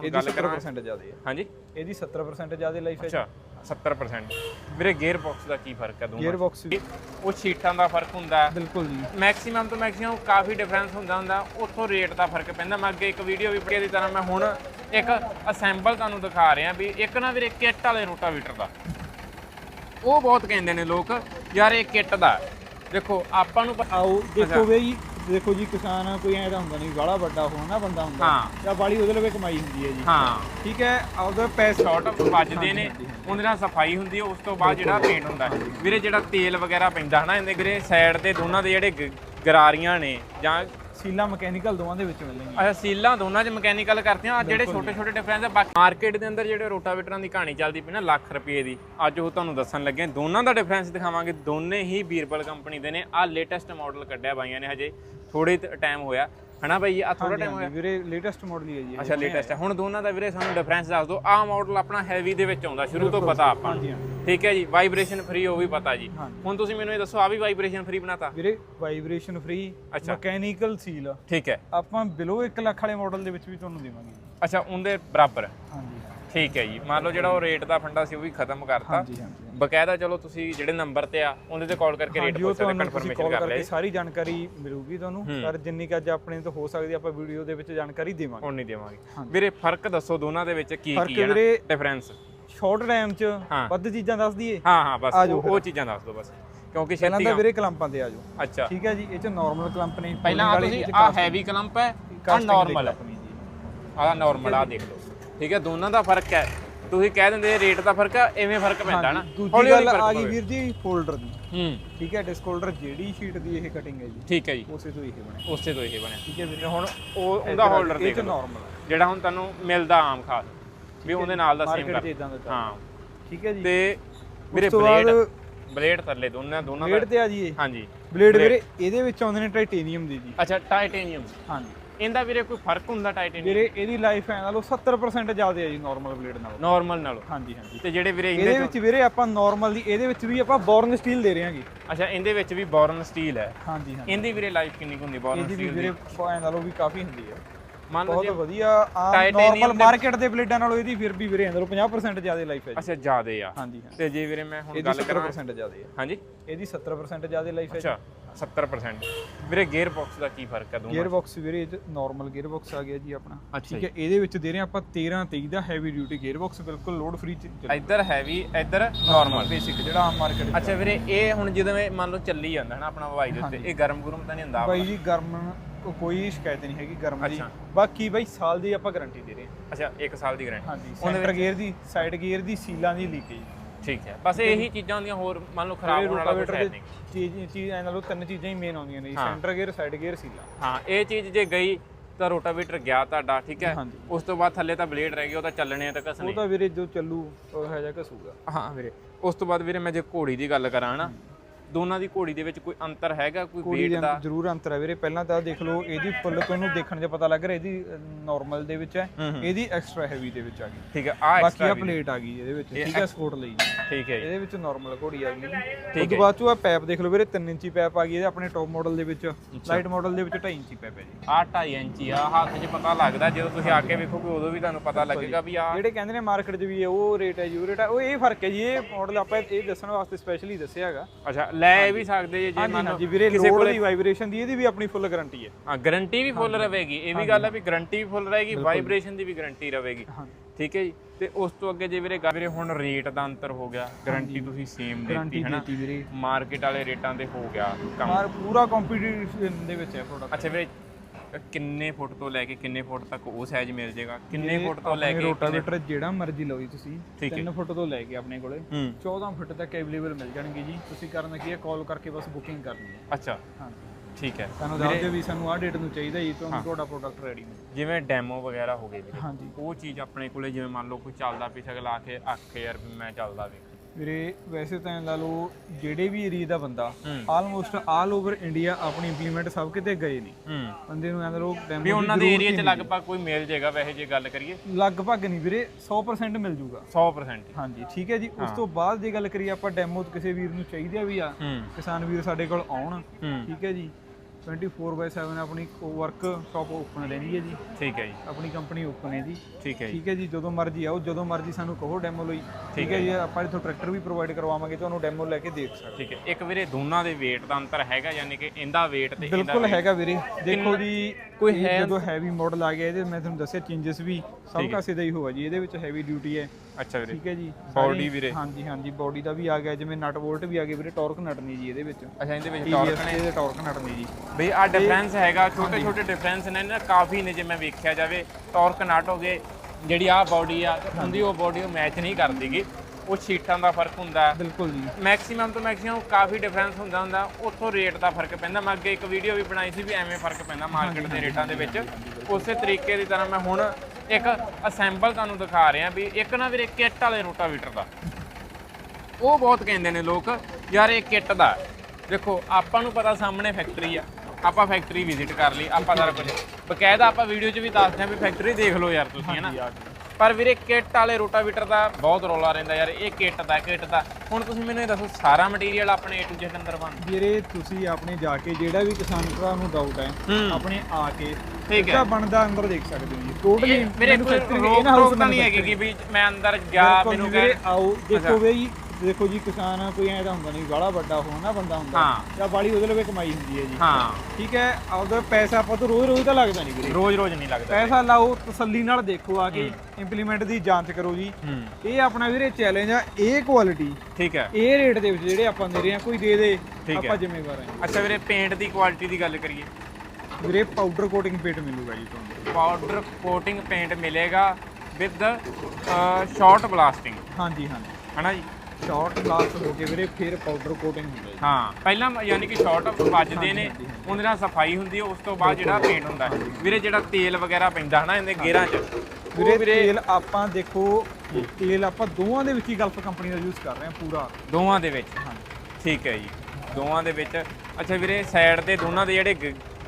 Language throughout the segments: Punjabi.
ਹੁਣ ਗੱਲ ਕਰਾਂ? 70% ਜ਼ਿਆਦਾ ਹੈ ਹਾਂਜੀ? ਇਹਦੀ 70% ਜ਼ਿਆਦਾ ਲਾਈਫ ਹੈ ਅੱਛਾ 70% ਵੀਰੇ ਗੇਅਰ ਬਾਕਸ ਦਾ ਕੀ ਫ਼ਰਕ ਹੈ ਦੋਵਾਂ ਗੀਅਰ ਬਾਕਸ? ਉਹ ਸ਼ੀਟਾਂ ਦਾ ਫ਼ਰਕ ਹੁੰਦਾ ਹੈ। ਬਿਲਕੁਲ ਜੀ। ਮੈਕਸਿਮਮ ਤੋਂ ਮੈਕਸਿਮਮ ਕਾਫੀ ਡਿਫਰੈਂਸ ਹੁੰਦਾ ਹੁੰਦਾ। ਉੱਥੋਂ ਰੇਟ ਦਾ ਫ਼ਰਕ ਪੈਂਦਾ। ਮੈਂ ਅੱਗੇ ਇੱਕ ਵੀਡੀਓ ਵੀ ਪੜੀ ਦੀ ਤਰ੍ਹਾਂ ਮੈਂ ਹੁਣ ਇੱਕ ਅਸੈਂਬਲ ਤੁਹਾਨੂੰ ਦਿਖਾ ਰਿਹਾ ਵੀ ਇੱਕ ਨਾ ਵੀਰੇ ਕਿੱਟ ਵਾਲੇ ਰੋਟਾਵੀਟਰ ਦਾ। ਉਹ ਬਹੁਤ ਕਹਿੰਦੇ ਨੇ ਲੋਕ ਯਾਰ ਇਹ ਕਿੱਟ ਦਾ। ਦੇਖੋ ਆਪਾਂ ਨੂੰ ਆਓ ਦੇਖੋ ਬਈ ਦੇਖੋ ਜੀ ਕਿਸਾਨ ਕੋਈ ਐਂ ਤਾਂ ਹੁੰਦਾ ਨਹੀਂ ਬਾਲਾ ਵੱਡਾ ਹੋਣਾ ਬੰਦਾ ਹੁੰਦਾ ਹਾਂ। ਜਾਂ ਬਾਲੀ ਉਹਦੇ ਲਵੇ ਕਮਾਈ ਹੁੰਦੀ ਹੈ ਜੀ ਹਾਂ ਠੀਕ ਹੈ ਆਪਦਾ ਪੈਸੇ ਸ਼ਾਰਟ ਵੱਜਦੇ ਨੇ ਉਹਦੇ ਨਾਲ ਸਫ਼ਾਈ ਹੁੰਦੀ ਹੈ ਉਸ ਤੋਂ ਬਾਅਦ ਜਿਹੜਾ ਪੇਂਟ ਹੁੰਦਾ ਹੈ। ਵੀਰੇ ਜਿਹੜਾ ਤੇਲ ਵਗੈਰਾ ਪੈਂਦਾ ਹਨਾ ਇਹਦੇ ਵੀਰੇ ਸਾਈਡ ਤੇ ਦੋਨਾਂ ਦੇ ਜਿਹੜੇ ਗ- ਗਰਾਰੀਆਂ ਨੇ ਜਾਂ ਸੀਲਾ ਮਕੈਨੀਕਲ ਦੋਵਾਂ ਦੇ ਵਿੱਚ ਮਿਲਣਗੇ ਅੱਛਾ ਸੀਲਾਂ ਦੋਨਾਂ 'ਚ ਮਕੈਨੀਕਲ ਕਰਦੇ ਆ ਜਿਹੜੇ ਛੋਟੇ ਛੋਟੇ ਡਿਫਰੈਂਸ ਆ ਬਾਕੀ ਮਾਰਕੀਟ ਦੇ ਅੰਦਰ ਜਿਹੜੇ ਰੋਟਾਵੇਟਰਾਂ ਦੀ ਕਹਾਣੀ ਚੱਲਦੀ ਪਈ ਨਾ ਲੱਖ ਰੁਪਏ ਦੀ। ਅੱਜ ਉਹ ਤੁਹਾਨੂੰ ਦੱਸਣ ਲੱਗੇ। ਦੋਨਾਂ ਦਾ ਡਿਫਰੈਂਸ ਦਿਖਾਵਾਂਗੇ। ਦੋਨੇ ਹੀ ਬੀਰਬਲ ਕੰਪਨੀ ਦੇ ਨੇ। ਆ ਲੇਟੈਸਟ ਮਾਡਲ ਕੱਢਿਆ ਬਾਈਆਂ ਨੇ ਹਜੇ। ਥੋੜੇ ਟਾਈਮ ਹੋਇਆ। ਹਨਾ ਬਾਈ ਆ ਥੋੜਾ ਟਾਈਮ ਹੋਇਆ। ਵੀਰੇ ਲੇਟੈਸਟ ਮਾਡਲ ਹੀ ਹੈ ਜੀ। ਅੱਛਾ ਲੇਟੈਸਟ ਹੈ। ਹੁਣ ਦੋਨਾਂ ਦਾ ਵੀਰੇ ਸਾਨੂੰ ਡਿਫਰੈਂਸ ਦੱਸ ਦਿਓ। ਆਹ ਮਾਡਲ ਆਪਣਾ ਹੈਵੀ ਦੇ ਵਿੱਚ ਆਉਂਦਾ ਸ਼ੁਰੂ ਤੋਂ ਪਤਾ ਆਪਾਂ ਠੀਕ ਹੈ ਜੀ ਵਾਈਬ੍ਰੇਸ਼ਨ ਫ੍ਰੀ ਉਹ ਵੀ ਪਤਾ ਜੀ। ਹੁਣ ਤੁਸੀਂ ਮੈਨੂੰ ਇਹ ਦੱਸੋ ਆ ਵੀ ਵਾਈਬ੍ਰੇਸ਼ਨ ਫ੍ਰੀ ਬਣਾਤਾ? ਵੀਰੇ ਵਾਈਬ੍ਰੇਸ਼ਨ ਫ੍ਰੀ। ਮਕੈਨੀਕਲ ਸੀਲ ਠੀਕ ਹੈ। ਆਪਾਂ ਬਿਲੋ 1 ਲੱਖ ਵਾਲੇ ਮਾਡਲ ਦੇ ਵਿੱਚ ਵੀ ਤੁਹਾਨੂੰ ਦੇਵਾਂਗੇ। ਅੱਛਾ ਉਹਦੇ ਬਰਾਬਰ। ਹਾਂਜੀ। ਠੀਕ ਹੈ ਜੀ। ਮੰਨ ਲਓ ਜਿਹੜਾ ਉਹ ਰੇਟ ਦਾ ਫੰਡਾ ਸੀ ਉਹ ਵੀ ਖਤਮ ਕਰਤਾ। ਹਾਂਜੀ ਹਾਂਜੀ। ਬਕਾਇਦਾ ਚਲੋ ਤੁਸੀਂ ਜਿਹੜੇ ਨੰਬਰ ਤੇ ਆ ਉਹਦੇ ਤੇ ਕਾਲ ਕਰਕੇ ਰੇਟ ਪੁੱਛ ਸਕਦੇ ਕਨਫਰਮੇਸ਼ਨ ਕਰ ਕਰਕੇ ਲਿਆ ਸਾਰੀ ਜਾਣਕਾਰੀ ਮਿਲੂਗੀ ਤੁਹਾਨੂੰ ਪਰ ਜਿੰਨੀ ਕੁ ਅੱਜ ਆਪਣੇ ਤੋਂ ਹੋ ਸਕਦੀ ਆਪਾਂ ਵੀਡੀਓ ਦੇ ਵਿੱਚ ਜਾਣਕਾਰੀ ਦੇਵਾਂਗੇ। ਹੁਣ ਨਹੀਂ ਦੇਵਾਂਗੇ। ਵੀਰੇ ਫ਼ਰਕ ਦੱਸੋ ਦੋਨਾਂ ਦੇ ਵਿੱਚ ਕੀ ਕੀ ਹੈ ਡਿਫਰੈਂਸ ਸ਼ਾਰਟ ਟਾਈਮ 'ਚ। ਵੱਧ ਚੀਜ਼ਾਂ ਦੱਸ ਦਈਏ। ਹਾਂ ਹਾਂ ਬਸ ਆ ਉਹ ਚੀਜ਼ਾਂ ਦੱਸ ਦਿਓ ਬਸ ਕਿਉਂਕਿ ਪਹਿਲਾਂ ਛੇਤੀ ਤਾਂ ਵੀਰੇ ਕਲੰਪਾਂ ਤੇ ਆ ਜਾਓ ਅੱਛਾ। ਠੀਕ ਹੈ ਜੀ ਇਹ 'ਚ ਨਾਰਮਲ ਕਲੰਪ ਨੇ ਪਹਿਲਾਂ ਆਹ ਤੁਸੀਂ ਆ ਹੈਵੀ ਕਲੰਪ ਹੈ ਆ ਨਾਰਮਲ ਆ ਨਾਰਮਲ ਆ ਦੇਖ ਲਓ। ਠੀਕ ਹੈ ਦੋਨਾਂ ਦਾ ਫ਼ਰਕ ਹੈ। ਤੁਸੀਂ ਕਹਿ ਦਿੰਦੇ ਰੇਟ ਦਾ ਫ਼ਰਕ ਐਵੇਂ ਫ਼ਰਕ ਪੈਂਦਾ ਨਾ। ਦੂਜੀ ਗੱਲ ਆ ਗਈ ਵੀਰ ਜੀ ਫੋਲਡਰ ਦੀ। ਹੂੰ। ਠੀਕ ਹੈ ਡਿਸਕ ਹੋਲਡਰ ਜਿਹੜੀ ਸ਼ੀਟ ਦੀ ਇਹ ਕਟਿੰਗ ਹੈ ਜੀ ਠੀਕ ਹੈ ਜੀ। ਉਸੇ ਤੋਂ ਇਹ ਬਣਿਆ। ਉਸੇ ਤੋਂ ਇਹ ਬਣਿਆ। ਠੀਕ ਹੈ ਵੀਰੇ ਹੁਣ ਉਹ ਉਹਦਾ ਹੋਲਡਰ ਦੇਖ ਲਓ ਨਾਰਮਲ ਜਿਹੜਾ ਹੁਣ ਤੁਹਾਨੂੰ ਮਿਲਦਾ ਆਮ ਖਾਸ ਵੀ ਉਹਦੇ ਨਾਲ ਦਾ ਸੇਮ ਕਰ। ਹਾਂ। ਠੀਕ ਹੈ ਜੀ। ਤੇ ਤੋਂ ਬਲੇਡ ਬਲੇਡ ਥੱਲੇ ਦੋਨਾਂ ਦੋਨਾਂ ਬਲੇਡ ਦਾ ਤੇ ਆ ਜੀ ਹਾਂਜੀ। ਬਲੇਡ ਵੀਰੇ ਇਹਦੇ ਵਿੱਚ ਆਉਂਦੇ ਨੇ ਟਾਈਟੇਨੀਅਮ ਦੇ ਜੀ। ਅੱਛਾ ਟਾਈਟੇਨੀਅਮ ਹਾਂਜੀ। ਇਹਦਾ ਵੀਰੇ ਕੋਈ ਫ਼ਰਕ ਹੁੰਦਾ ਟਾਈਟੇਨੀਅਮ ਵੀਰੇ ਇਹਦੀ ਲਾਈਫ ਐ ਨਾਲੋਂ 70% ਜ਼ਿਆਦਾ ਹੈ ਜੀ ਨਾਰਮਲ ਬਲੇਡ ਨਾਲੋਂ। ਨਾਰਮਲ ਨਾਲੋਂ। ਹਾਂਜੀ ਹਾਂਜੀ। ਤੇ ਜਿਹੜੇ ਵੀਰੇ ਇਹਦੇ ਇਹਦੇ ਵਿੱਚ ਵੀਰੇ ਆਪਾਂ ਨਾਰਮਲ ਦੀ ਇਹਦੇ ਵਿੱਚ ਵੀ ਆਪਾਂ ਬੋਰਨ ਸਟੀਲ ਦੇ ਰਹੇ ਹਾਂਗੇ। ਅੱਛਾ ਇਹਦੇ ਵਿੱਚ ਵੀ ਬੋਰਨ ਸਟੀਲ ਹੈ। ਹਾਂਜੀ ਹਾਂਜੀ। ਇਹਦੀ ਵੀਰੇ ਲਾਈਫ ਕਿੰਨੀ ਹੁੰਦੀ ਬੋਰਨ ਇਹਦੀ ਸਟੀਲ ਦੀ? ਵੀਰੇ ਐ ਨਾਲੋਂ ਵੀ ਕਾਫੀ ਹੁੰਦੀ ਹੈ। ਮੰਨ ਲਓ ਬਹੁਤ ਵਧੀਆ। ਆਮ ਨਾਰਮਲ ਮਾਰਕੀਟ ਦੇ ਬਲੇਡਾਂ ਨਾਲੋਂ ਇਹਦੀ ਫਿਰ ਵੀ ਵੀਰੇ ਅੰਦਰੋਂ 50% ਜ਼ਿਆਦਾ ਲਾਈਫ ਹੈ ਅੱਛਾ ਜ਼ਿਆਦੇ ਆ। ਹਾਂਜੀ ਤੇ ਜੇ ਵੀਰੇ ਮੈਂ ਹੁਣ ਗੱਲ ਕਰਾਂ 70% ਜ਼ਿਆਦਾ ਹੈ ਹਾਂਜੀ। ਇਹਦੀ 70% ਜ਼ਿਆਦਾ ਲਾਈਫ ਹੈ ਅੱਛਾ 70% ਵੀਰੇ ਗੇਅਰ ਬਾਕਸ ਦਾ ਕੀ ਫ਼ਰਕ ਹੈ ਦੋਵਾਂ ਗੇਅਰ ਬਾਕਸ ਵੀਰੇ ਇਹ ਨਾਰਮਲ ਗੇਅਰ ਬਾਕਸ ਆ ਗਿਆ ਜੀ ਆਪਣਾ। ਠੀਕ ਹੈ ਇਹਦੇ ਵਿੱਚ ਦੇ ਰਹੇ ਆਪਾਂ 13 23 ਦਾ ਹੈਵੀ ਡਿਊਟੀ ਗੇਅਰ ਬਾਕਸ ਬਿਲਕੁਲ ਲੋਡ ਫ੍ਰੀ ਚ? ਇੱਧਰ ਹੈਵੀ ਇੱਧਰ ਨਾਰਮਲ ਬੇਸਿਕ ਜਿਹੜਾ ਆਮ ਮਾਰਕੀਟ ਅੱਛਾ ਵੀਰੇ ਇਹ ਹੁਣ ਜਦੋਂ ਮੰਨ ਲਓ ਚੱਲੀ ਜਾਂਦਾ ਹੈ ਨਾ ਆਪਣਾ ਦੇ ਉੱਤੇ ਇਹ ਗਰਮ ਗੁਰਮ ਤਾਂ ਨਹੀਂ ਹੁੰਦਾ ਬਾਈ ਜੀ ਗਰਮ ਕੋ- ਕੋਈ ਸ਼ਿਕਾਇਤ ਨਹੀਂ ਹੈਗੀ ਗਰਮ ਦੀ। ਅੱਛਾ। ਬਾਕੀ ਬਾਈ ਸਾਲ ਦੀ ਆਪਾਂ ਗਾਰੰਟੀ ਦੇ ਰਹੇ ਹਾਂ। ਅੱਛਾ 1 ਸਾਲ ਦੀ ਗਾਰੰਟੀ। ਹਾਂਜੀ ਸੈਂਟਰ ਗੇਅਰ ਦੀ ਸਾਈਡ ਗੇਅਰ ਦੀ ਸੀਲਾਂ ਦੀ ਲੀਕੇਜ ਠੀਕ ਹੈ। ਬਸ ਇਹੀ ਚੀਜ਼ਾਂ ਹੁੰਦੀਆਂ ਹੋਰ ਮੰਨ ਲਓ ਖਰਾਬ ਹੋਣ ਵਾਲਾ ਕੁਝ ਹੈ ਨਹੀਂ। ਚੀਜ਼ ਚੀਜ਼ ਐ ਨਾਲੋਂ ਤਿੰਨ ਚੀਜ਼ਾਂ ਹੀ ਮੇਨ ਆਉਂਦੀਆਂ ਨੇ ਜੀ ਸੈਂਟਰ ਗੇਅਰ ਸਾਈਡ ਗੇਅਰ ਸੀਲਾਂ। ਹਾਂ ਇਹ ਚੀਜ਼ ਜੇ ਗਈ ਤਾਂ ਰੋਟਾਵੇਟਰ ਗਿਆ ਤੁਹਾਡਾ ਠੀਕ ਹੈ? ਹਾਂਜੀ। ਉਸ ਤੋਂ ਬਾਅਦ ਥੱਲੇ ਤਾਂ ਬਲੇਡ ਰਹਿ ਗਈ ਉਹ ਤਾਂ ਚੱਲਣੇ ਆ ਤਾਂ ਉਹ ਘਸਣੇ ਤਾਂ ਵੀਰੇ ਜੋ ਚੱਲੂ ਉਹ ਹੈ ਜਾ ਘਸੂਗਾ ਹਾਂ ਵੀਰੇ ਉਸ ਤੋਂ ਬਾਅਦ ਵੀਰੇ ਮੈਂ ਜੇ ਘੋੜੀ ਦੀ ਗੱਲ ਕਰਾਂ ਨਾ ਦੋਨਾਂ ਦੀ ਘੋੜੀ ਦੇ ਵਿੱਚ ਕੋਈ ਅੰਤਰ ਹੈਗਾ ਕੋਈ weight ਦੇ ਜ਼ਰੂਰ ਅੰਤਰ ਹੈ ਵੀਰੇ। ਪਹਿਲਾਂ ਤਾਂ ਦੇਖ ਲਓ ਇਹਦੀ ਫੁੱਲ ਤੁਹਾਨੂੰ ਦੇਖਣ 'ਚ ਪਤਾ ਲੱਗ ਰਿਹਾ ਇਹਦੀ ਨਾਰਮਲ ਦੇ ਵਿੱਚ ਹੈ। ਇਹਦੀ ਐਕਸਟਰਾ ਹੈਵੀ ਦੇ ਵਿੱਚ ਆ ਗਈ। ਠੀਕ ਹੈ ਆ ਬਾਕੀ ਐਕਸਟਰਾ ਆ ਪਲੇਟ ਆ ਗਈ ਇਹਦੇ ਵਿੱਚ ਠੀਕ ਹੈ ਸਪੋਰਟ ਲਈ। ਠੀਕ ਹੈ ਇਹਦੇ ਵਿੱਚ ਨਾਰਮਲ ਘੋੜੀ ਆ ਗਈ। ਠੀਕ ਉਸ ਤੋਂ ਬਾਅਦ ਚੋਂ ਆ ਪੈਪ ਦੇਖ ਲਓ ਵੀਰੇ 3 ਇੰਚੀ ਪੈਪ ਆ ਗਈ ਇਹਦੇ ਆਪਣੇ ਟੌਪ ਮਾਡਲ ਦੇ ਵਿੱਚ। ਲਾਈਟ ਮਾਡਲ ਦੇ ਵਿੱਚ 2.5 ਇੰਚੀ ਪੈਪ ਹੈ ਜੀ। ਆ 2.5 ਇੰਚੀ ਆ ਹੱਥ 'ਚ ਪਤਾ ਲੱਗਦਾ ਜਦੋਂ ਤੁਸੀਂ ਆ ਕੇ ਵੇਖੋਗੇ ਉਦੋਂ ਵੀ ਤੁਹਾਨੂੰ ਪਤਾ ਲੱਗੇਗਾ ਵੀ ਆ ਜਿਹੜੇ ਕਹਿੰਦੇ ਨੇ ਮਾਰਕੀਟ 'ਚ ਵੀ ਇਹ ਉਹ ਰੇਟ ਹੈ ਯੂ ਰੇਟ ਹੈ ਉਹ ਇਹ ਫ਼ਰਕ ਹੈ ਜੀ ਇਹ ਮਾਡਲ ਆਪਾਂ ਇਹ ਦੱਸਣ ਵਾਸਤੇ ਸਪੈਸ਼ਲੀ ਦੱਸਿਆ ਹੈਗਾ। ਅੱਛਾ ਲੈ ਵੀ ਸਕਦੇ ਜੇ ਜੇ ਹਾਂਜੀ ਮੰਨ ਹਾਂਜੀ ਲਓ ਵੀਰੇ ਲੋਡ ਦੀ ਵਾਈਬ੍ਰੇਸ਼ਨ ਦੀ ਇਹਦੀ ਵੀ ਆਪਣੀ ਫੁੱਲ ਗਾਰੰਟੀ ਹੈ। ਹਾਂ ਗਾਰੰਟੀ ਵੀ ਫੁੱਲ ਰਹੇਗੀ। ਇਹ ਵੀ ਗੱਲ ਹੈ ਵੀ ਗਾਰੰਟੀ ਵੀ ਫੁੱਲ ਰਹੇਗੀ ਵਾਈਬ੍ਰੇਸ਼ਨ ਦੀ ਵੀ ਗਾਰੰਟੀ ਰਹੇਗੀ। ਠੀਕ ਹੈ ਜੀ? ਤੇ ਉਸ ਤੋਂ ਅੱਗੇ ਜੇ ਵੀਰੇ ਗੱਲ ਵੀਰੇ ਹੁਣ ਰੇਟ ਦਾ ਅੰਤਰ ਹੋ ਗਿਆ। ਗਾਰੰਟੀ ਤੁਸੀਂ ਸੇਮ ਦੇਤੀ ਗਾਰੰਟੀ ਹੈ ਨਾ ਦਿੱਤੀ ਵੀਰੇ। ਮਾਰਕੀਟ ਵਾਲੇ ਰੇਟਾਂ ਤੇ ਹੋ ਗਿਆ ਕੰਮ। ਮਾਰ ਪੂਰਾ ਕੰਪੀਟੀਸ਼ਨ ਦੇ ਵਿੱਚ ਹੈ ਪ੍ਰੋਡਕਟ ਅੱਛਾ ਵੀਰੇ ਕਿੰਨੇ ਫੁੱਟ ਤੋਂ ਲੈ ਕੇ ਕਿੰਨੇ ਫੁੱਟ ਤੱਕ ਉਹ ਸਾਈਜ਼ ਮਿਲ ਜਾਏਗਾ? ਕਿੰਨੇ ਫੁੱਟ ਤੋਂ ਲੈ ਕੇ ਰੋਟਾਵੇਟਰ ਜਿਹੜਾ ਮਰਜ਼ੀ ਲਓ ਜੀ ਤੁਸੀਂ ਠੀਕ ਹੈ। 3 ਫੁੱਟ ਤੋਂ ਲੈ ਕੇ ਆਪਣੇ ਕੋਲੇ ਹੂੰ। 14 ਫੁੱਟ ਤੱਕ ਅਵੇਲੇਬਲ ਮਿਲ ਜਾਣਗੇ ਜੀ। ਤੁਸੀਂ ਕਰਨਾ ਕੀ ਹੈ ਕਾਲ ਕਰਕੇ ਬਸ ਬੁਕਿੰਗ ਕਰਨੀ ਹੈ। ਅੱਛਾ। ਹਾਂਜੀ ਠੀਕ ਹੈ। ਤੁਹਾਨੂੰ ਦੱਸ ਦਿਓ ਵੀ ਸਾਨੂੰ ਆਹ ਡੇਟ ਨੂੰ ਚਾਹੀਦਾ ਜੀ ਤੁਹਾਨੂੰ ਤੁਹਾਡਾ ਪ੍ਰੋਡਕਟ ਰੈਡੀ ਮਿਲ ਜਿਵੇਂ ਡੈਮੋ ਵਗੈਰਾ ਹੋ ਗਏ ਹਾਂਜੀ ਉਹ ਚੀਜ਼ ਆਪਣੇ ਕੋਲੇ ਜਿਵੇਂ ਮੰਨ ਲਓ ਕੋਈ ਚੱਲਦਾ ਪਿਛਾ ਲਾ ਕੇ ਅੱਖ ਯਾਰ ਵੀ ਮੈਂ ਚੱਲਦਾ ਵੇਖ। ਵੀਰੇ ਵੈਸੇ ਤਾਂ ਲਾ ਲਓ ਜਿਹੜੇ ਵੀ ਏਰੀਆ ਦਾ ਬੰਦਾ। ਆਲਮੋਸਟ ਆਲ ਓਵਰ ਇੰਡੀਆ ਆਪਣੀ ਇੰਪਲੀਮੈਂਟ ਸਭ ਕਿਤੇ ਗਏ ਨੇ ਬੰਦੇ ਨੂੰ ਐਂ ਲੋ ਡੈਮੋ ਵੀ ਉਹਨਾਂ ਦੇ ਏਰੀਆ 'ਚ ਲਗਭਗ ਕੋਈ ਮਿਲ ਜਾਏਗਾ ਵੈਸੇ ਜੇ ਗੱਲ ਕਰੀਏ। ਲਗਭਗ ਨਹੀਂ ਵੀਰੇ 100% ਮਿਲ ਜੂਗਾ। 100% ਹਾਂਜੀ ਠੀਕ ਹੈ ਜੀ। ਉਸ ਤੋਂ ਬਾਅਦ ਜੇ ਗੱਲ ਕਰੀਏ ਆਪਾਂ ਡੈਮੋ ਕਿਸੇ ਵੀਰ ਨੂੰ ਚਾਹੀਦਾ ਵੀ ਆ ਕਿਸਾਨ ਵੀਰ ਸਾਡੇ ਕੋਲ ਆਉਣ ਠੀਕ ਹੈ ਜੀ। 24/7 ਆਪਣੀ ਵਰਕ ਸ਼ਾਪ ਓਪਨ ਰਹਿੰਦੀ ਹੈ ਜੀ। ਠੀਕ ਹੈ ਜੀ। ਆਪਣੀ ਕੰਪਨੀ ਓਪਨ ਹੈ ਜੀ। ਠੀਕ ਹੈ ਜੀ। ਠੀਕ ਹੈ ਜੀ ਜਦੋਂ ਮਰਜ਼ੀ ਆਓ ਜਦੋਂ ਮਰਜ਼ੀ ਸਾਨੂੰ ਕਹੋ ਡੈਮੋ ਲਈ। ਠੀਕ ਹੈ ਜੀ ਆਪਾਂ ਇਥੋਂ ਟਰੈਕਟਰ ਵੀ ਪ੍ਰੋਵਾਈਡ ਕਰਵਾਵਾਂਗੇ ਤੁਹਾਨੂੰ ਡੈਮੋ ਲੈ ਕੇ ਦੇਖ ਸਕਦੇ। ਠੀਕ ਹੈ। ਇੱਕ ਵੀਰੇ ਦੋਨਾਂ ਦੇ weight ਦਾ ਅੰਤਰ ਹੈਗਾ ਯਾਨੀ ਕਿ ਇਹਦਾ weight ਤੇ ਇਹਦਾ ਬਿਲਕੁਲ। ਹੈਗਾ ਵੀਰੇ। ਦੇਖੋ ਜੀ ਕੋਈ ਹੈ- ਜਦੋਂ ਹੈਵੀ ਮਾਡਲ ਆ ਗਿਆ ਇਹਦੇ ਮੈਂ ਤੁਹਾਨੂੰ ਦੱਸਿਆ ਚੇਂਜਸ ਵੀ ਸਭ ਕਾਸੇ ਦਾ ਹੀ ਹੋਇਆ ਜੀ ਇਹਦੇ ਵਿੱਚ ਹੈਵੀ ਡਿਊਟੀ ਹੈ। ਅੱਛਾ ਵੀਰੇ। ਠੀਕ ਹੈ ਜੀ ਸਾਰੇ- ਵੀਰੇ। ਹਾਂਜੀ ਹਾਂਜੀ ਬਾਡੀ ਦਾ ਵੀ ਆ ਗਿਆ ਜਿਵੇਂ ਨਟ ਵੋਲਟ ਵੀ ਆ ਗਏ ਵੀਰੇ ਟਾਰਕ ਨਟ ਨਹੀਂ ਜੀ ਇਹਦੇ ਵਿੱਚ। ਅੱਛਾ ਇਹਦੇ ਵਿੱਚ ਟਾਰਕ ਨੇ? ਇਹਦੇ ਟਾਰਕ ਨਟ ਨਹੀਂ ਜੀ। ਬਈ ਆ ਡਿਫਰੈਂਸ ਹੈਗਾ ਛੋਟੇ ਛੋਟੇ ਡਿਫਰੈਂਸ ਨੇ ਨਾ ਕਾਫੀ ਨੇ ਜੇ ਮੈਂ ਵੇਖਿਆ ਜਾਵੇ ਟਾਰਕ ਨਟ ਹੋ ਗਏ ਜਿਹੜੀ ਆ ਬਾਡੀ ਆ ਹੁੰਦੀ ਉਹ ਬਾਡੀ ਉਹ ਮੈਚ ਨਹੀਂ ਕਰਦੀਗੀ ਉਹ ਸ਼ੀਟਾਂ ਦਾ ਫ਼ਰਕ ਹੁੰਦਾ। ਹੈ ਬਿਲਕੁਲ ਜੀ। ਮੈਕਸਿਮਮ ਤੋਂ ਮੈਕਸਿਮਮ ਕਾਫੀ ਡਿਫਰੈਂਸ ਹੁੰਦਾ ਹੁੰਦਾ। ਉੱਥੋਂ ਰੇਟ ਦਾ ਫ਼ਰਕ ਪੈਂਦਾ। ਮੈਂ ਅੱਗੇ ਇੱਕ ਵੀਡੀਓ ਵੀ ਬਣਾਈ ਸੀ ਵੀ ਐਵੇਂ ਫ਼ਰਕ ਪੈਂਦਾ ਮਾਰਕੀਟ ਦੇ ਰੇਟਾਂ ਦੇ ਵਿੱਚ। ਉਸੇ ਤਰੀਕੇ ਦੀ ਤਰ੍ਹਾਂ ਮੈਂ ਹੁਣ ਇੱਕ ਅਸੈਂਬਲ ਤੁਹਾਨੂੰ ਦਿਖਾ ਰਿਹਾ ਵੀ ਇੱਕ ਨਾ ਵੀਰੇ ਕਿੱਟ ਵਾਲੇ ਰੋਟਾਵੀਟਰ ਦਾ। ਉਹ ਬਹੁਤ ਕਹਿੰਦੇ ਨੇ ਲੋਕ ਯਾਰ ਇਹ ਕਿੱਟ ਦਾ। ਦੇਖੋ ਆਪਾਂ ਨੂੰ ਪਤਾ ਸਾਹਮਣੇ ਫੈਕਟਰੀ ਆ। ਆਪਾਂ ਫੈਕਟਰੀ ਵਿਜ਼ਿਟ ਕਰ ਲਈ ਆਪਾਂ ਸਾਰਾ ਕੁਝ। ਬਕਾਇਦਾ ਆਪਾਂ ਵੀਡੀਓ 'ਚ ਵੀ ਦੱਸਦੇ ਆ ਵੀ ਫੈਕਟਰੀ ਦੇਖ ਲਓ ਯਾਰ ਤੁਸੀਂ ਹੈ ਨਾ? ਪਰ ਵੀਰੇ ਕਿੱਟ ਵਾਲੇ ਰੋਟਾਵੀਟਰ ਦਾ ਬਹੁਤ ਰੌਲਾ ਰਹਿੰਦਾ ਯਾਰ ਇਹ ਕਿੱਟ ਦਾ ਕਿੱਟ ਦਾ। ਹੁਣ ਤੁਸੀਂ ਮੈਨੂੰ ਇਹ ਦੱਸੋ ਸਾਰਾ ਮਟੀਰੀਅਲ ਆਪਣੇ A to Z ਅੰਦਰ ਬਣ ਵੀਰੇ ਤੁਸੀਂ ਆਪਣੇ ਜਾ ਕੇ ਜਿਹੜਾ ਵੀ ਕਿਸਾਨ ਭਰਾ ਨੂੰ ਡਾਊਟ ਹੈ ਹੂੰ। ਆਪਣੇ ਆ ਕੇ ਠੀਕ ਹੈ। ਕਿਹੜਾ ਬਣਦਾ ਅੰਦਰ ਦੇਖ ਸਕਦੇ ਹੋ ਜੀ। ਟੋਟਲੀ ਮੇਰੇ ਕੋਈ ਰੋਕ ਟੋਕ ਤਾਂ ਨਹੀਂ ਹੈਗੀ ਕਿ ਵੀ ਮੈਂ ਅੰਦਰ ਜਾ ਮੈਨੂੰ ਵੀਰੇ ਕਹਿ ਆਓ ਦੇਖੋ ਜੀ ਦੇਖੋ ਜੀ ਕਿਸਾਨ ਕੋਈ ਐਂ ਤਾਂ ਹੁੰਦਾ ਨਹੀਂ ਬਾਹਲਾ ਵੱਡਾ ਹੋਣਾ ਬੰਦਾ ਹੁੰਦਾ ਹਾਂ। ਜਾਂ ਬਾਲੀ ਉਹਦੇ ਲਵੇ ਕਮਾਈ ਹੁੰਦੀ ਹੈ ਜੀ। ਹਾਂ। ਠੀਕ ਹੈ ਆਪਦਾ ਪੈਸਾ ਆਪਾਂ ਤੋਂ ਰੋਜ਼ ਰੋਜ਼ ਤਾਂ ਲੱਗਦਾ ਨਹੀਂ ਵੀਰੇ। ਰੋਜ਼ ਰੋਜ਼ ਨਹੀਂ ਲੱਗਦਾ ਪੈਸਾ ਲਾਓ ਤਸੱਲੀ ਨਾਲ ਦੇਖੋ ਆ ਕੇ ਇੰਪਲੀਮੈਂਟ ਦੀ ਜਾਂਚ ਕਰੋ ਜੀ। ਹੂੰ। ਇਹ ਆਪਣਾ ਵੀਰੇ ਚੈਲੰਜ ਆ ਇਹ ਕੁਆਲਿਟੀ ਠੀਕ ਹੈ। ਇਹ ਰੇਟ ਦੇ ਵਿੱਚ ਜਿਹੜੇ ਆਪਾਂ ਦੇ ਰਹੇ ਆ ਕੋਈ ਦੇ ਦੇ ਠੀਕ ਹੈ। ਆਪਾਂ ਜ਼ਿੰਮੇਵਾਰ ਹਾਂ ਅੱਛਾ ਵੀਰੇ ਪੇਂਟ ਦੀ ਕੁਆਲਿਟੀ ਦੀ ਗੱਲ ਕਰੀਏ। ਵੀਰੇ ਪਾਊਡਰ ਕੋਟਿੰਗ ਪੇਟ ਮਿਲੂਗਾ ਜੀ ਤੁਹਾਨੂੰ। ਪਾਊਡਰ ਕੋਟਿੰਗ ਪੇਂਟ ਮਿਲੇਗਾ ਵਿਦ ਸ਼ਾਰਟ ਬਲਾਸਟਿੰਗ ਹਾਂਜੀ ਹਾਂਜੀ। ਹਨਾ ਜੀ? ਸ਼ਾਰਟ ਬਲਾਸਟ ਹੋ ਕੇ ਵੀਰੇ ਫਿਰ ਪਾਊਡਰ ਕੋਟਿੰਗ ਹੁੰਦਾ ਜੀ। ਹਾਂ ਪਹਿਲਾਂ ਯਾਨੀ ਕਿ ਸ਼ਾਰਟ ਵੱਜਦੇ ਨੇ ਉਹਦੇ ਨਾਲ ਸਫ਼ਾਈ ਹੁੰਦੀ ਹੈ ਉਸ ਤੋਂ ਬਾਅਦ ਜਿਹੜਾ ਪੇਂਟ ਹੁੰਦਾ ਹੈ। ਵੀਰੇ ਜਿਹੜਾ ਤੇਲ ਵਗੈਰਾ ਪੈਂਦਾ ਹਨਾ ਇਹਦੇ ਗੇਰਾਂ 'ਚ ਵੀਰੇ ਤੇਲ ਆਪਾਂ ਦੇਖੋ ਤੇਲ ਆਪਾਂ ਦੋਵਾਂ ਦੇ ਵਿੱਚ ਹੀ ਗਲਫ ਕੰਪਨੀ ਦਾ ਯੂਜ਼ ਕਰ ਰਹੇ ਹਾਂ ਪੂਰਾ। ਦੋਵਾਂ ਦੇ ਵਿੱਚ? ਠੀਕ ਹੈ ਜੀ। ਦੋਵਾਂ ਦੇ ਵਿੱਚ ਅੱਛਾ ਵੀਰੇ ਸਾਈਡ ਤੇ ਦੋਨਾਂ ਦੇ ਜਿਹੜੇ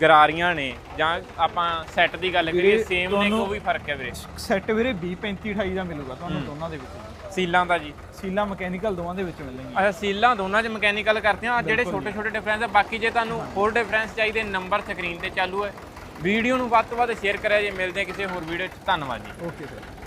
ਗਰਾਰੀਆਂ ਨੇ ਜਾਂ ਆਪਾਂ ਸੈੱਟ ਦੀ ਗੱਲ ਕਰੀਏ ਸੇਮ ਨੇ ਕੋਈ ਫ਼ਰਕ ਹੈ ਵੀਰੇ? ਸੈੱਟ ਵੀਰੇ 20 35 28 ਦਾ ਮਿਲੂਗਾ ਤੁਹਾਨੂੰ ਦੋਨਾਂ ਦੇ ਵਿੱਚ। ਸੀਲਾਂ ਦਾ ਜੀ। ਸੀਲਾ ਮਕੈਨੀਕਲ ਦੋਵਾਂ ਦੇ ਵਿੱਚ ਮਿਲਣਗੇ ਅੱਛਾ ਸੀਲਾਂ ਦੋਨਾਂ 'ਚ ਮਕੈਨੀਕਲ ਕਰਤੀਆਂ ਆਹ ਜਿਹੜੇ ਛੋਟੇ ਛੋਟੇ ਡਿਫਰੈਂਸ ਹੈ ਬਾਕੀ ਜੇ ਤੁਹਾਨੂੰ ਹੋਰ ਡਿਫਰੈਂਸ ਚਾਹੀਦੇ ਨੰਬਰ ਸਕਰੀਨ ਤੇ ਚਾਲੂ ਹੈ। ਵੀਡੀਓ ਨੂੰ ਵੱਧ ਤੋਂ ਵੱਧ ਸ਼ੇਅਰ ਕਰਿਆ ਜੇ ਮਿਲਦੇ ਕਿਸੇ ਹੋਰ ਵੀਡੀਓ 'ਚ ਧੰਨਵਾਦ ਜੀ। Okay sir